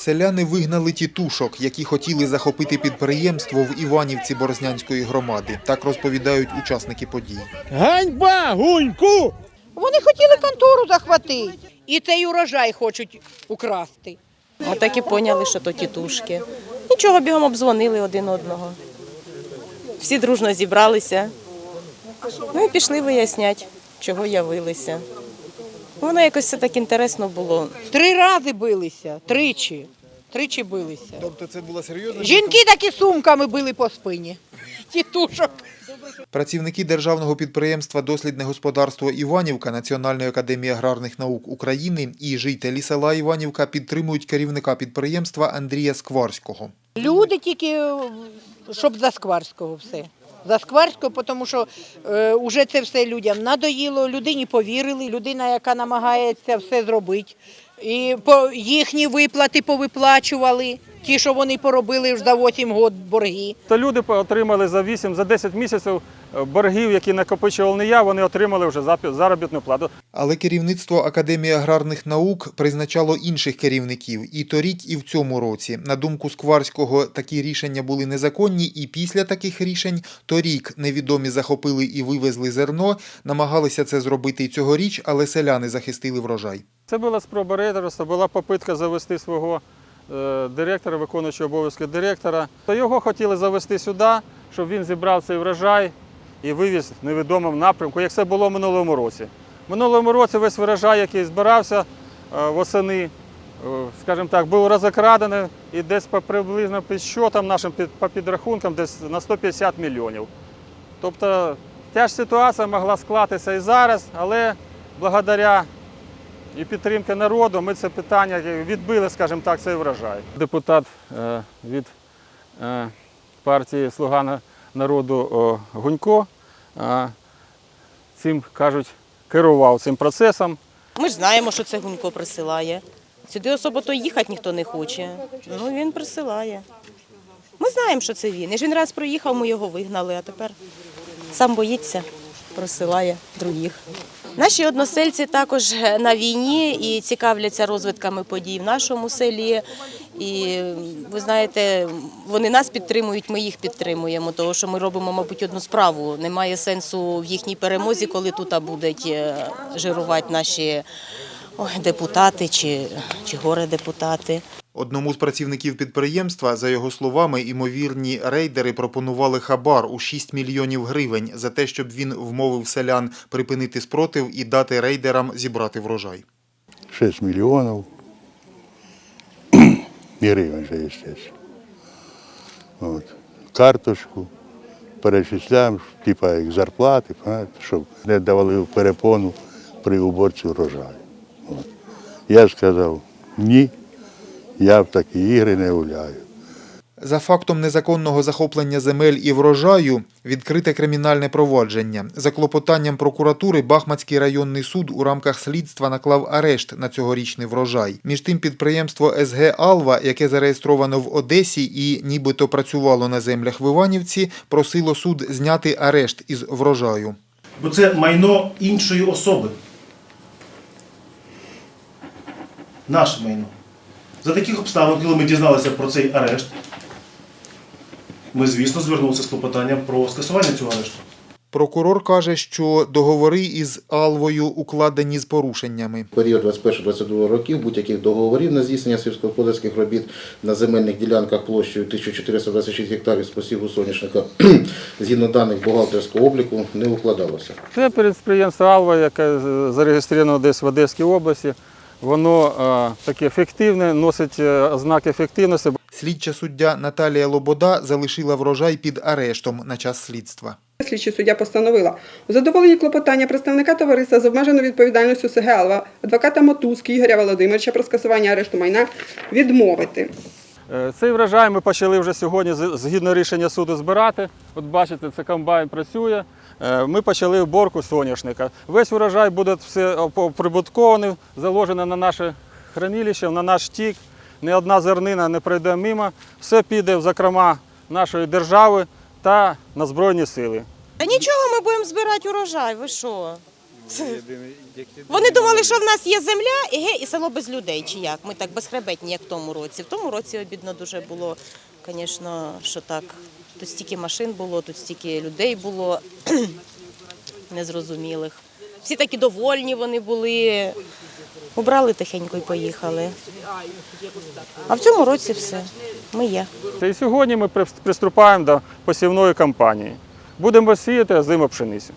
Селяни вигнали тітушок, які хотіли захопити підприємство в Іванівці Борзнянської громади. Так розповідають учасники подій. Ганьба, гуньку! Вони хотіли контору захватити. І цей урожай хочуть украсти. Ми так і поняли, що то тітушки. Нічого бігом обдзвонили один одного. Всі дружно зібралися. Ну і пішли виясняти, чого явилися. Воно якось все так інтересно було. Три рази билися, тричі. Тричі билися. Тобто це була серйозна Жінки такі сумками били по спині. Тітушок. Працівники державного підприємства Дослідне господарство Іванівка Національної академії аграрних наук України і жителі села Іванівка підтримують керівника підприємства Андрія Скварського. Люди тільки, щоб за Скварського все. За Скварського, тому що е, вже це все людям надоїло, людині повірили, людина, яка намагається все зробити. І по, їхні виплати повиплачували, ті, що вони поробили вже за 8 років борги. То люди отримали за 8, за 10 місяців е, боргів, які накопичував не я, вони отримали вже заробітну плату. Але керівництво Академії аграрних наук призначало інших керівників і торік, і в цьому році. На думку Скварського, такі рішення були незаконні, і після таких рішень торік невідомі захопили і вивезли зерно, намагалися це зробити і цьогоріч, але селяни захистили врожай. Це була спроба рейдерства, була попитка завести свого директора, виконуючого обов'язки директора. То його хотіли завести сюди, щоб він зібрав цей врожай і вивіз в невідомому напрямку, як це було в минулому році. В минулому році весь врожай, який збирався е, восени, е, скажімо так, був розокрадений і десь по приблизно під щотам нашим по підрахункам десь на 150 мільйонів. Тобто ця ж ситуація могла склатися і зараз, але благодаря і підтримки народу ми це питання відбили, скажімо так, цей врожай. Депутат е, від е, партії Слуга народу Гунько е, цим кажуть керував цим процесом. Ми ж знаємо, що це Гунько присилає. Сюди особо то їхати ніхто не хоче. Ну він присилає. Ми знаємо, що це він. І ж він раз проїхав, ми його вигнали, а тепер сам боїться, присилає других. Наші односельці також на війні і цікавляться розвитками подій в нашому селі. І ви знаєте, вони нас підтримують, ми їх підтримуємо, тому що ми робимо, мабуть, одну справу. Немає сенсу в їхній перемозі, коли тут будуть е, жирувати наші ой, депутати чи, чи горе-депутати. Одному з працівників підприємства, за його словами, імовірні рейдери пропонували хабар у 6 мільйонів гривень за те, щоб він вмовив селян припинити спротив і дати рейдерам зібрати врожай. 6 мільйонів. Гривень естественно. От. Карточку перечисляємо, типа як зарплати, щоб не давали перепону при уборці врожаю. Я сказав, ні, я в такі ігри не гуляю. За фактом незаконного захоплення земель і врожаю відкрите кримінальне провадження. За клопотанням прокуратури Бахмацький районний суд у рамках слідства наклав арешт на цьогорічний врожай. Між тим підприємство СГ Алва, яке зареєстровано в Одесі і нібито працювало на землях в Іванівці, просило суд зняти арешт із врожаю. Бо це майно іншої особи. Наше майно. За таких обставин, коли ми дізналися про цей арешт, ми, звісно, звернулися з клопотанням про скасування цього арешту. Прокурор каже, що договори із Алвою укладені з порушеннями. В період 21-22 років будь-яких договорів на здійснення сільськогосподарських робіт на земельних ділянках площею 1426 гектарів з посіву соняшника згідно даних бухгалтерського обліку не укладалося. Це підприємство Алва, яке зареєстровано десь в Одеській області. Воно е, таке ефективне, носить е, ознаки ефективності. Слідча суддя Наталія Лобода залишила врожай під арештом на час слідства. Слідчі суддя постановила у задоволенні клопотання представника товариства з обмеженою відповідальністю СГ адвоката Мотузки Ігоря Володимировича про скасування арешту майна відмовити. Е, Цей врожай ми почали вже сьогодні згідно рішення суду збирати. От бачите, це комбайн працює. Е, Ми почали вборку соняшника. Весь урожай буде все оприбуткований, заложено на наше хранилище, на наш тік. Ні одна зернина не пройде мимо. Все піде в закрома нашої держави та на Збройні сили. Та нічого ми будемо збирати урожай, ви що? Вони думали, що в нас є земля і, ге, і село без людей, чи як. Ми так безхребетні, як в тому році. В тому році обідно дуже було, звісно, що так. Тут стільки машин було, тут стільки людей було незрозумілих. Всі такі довольні вони були. Убрали тихенько і поїхали. А в цьому році все. Ми є. І сьогодні ми приступаємо до посівної кампанії. Будемо сіяти озиму пшеницю.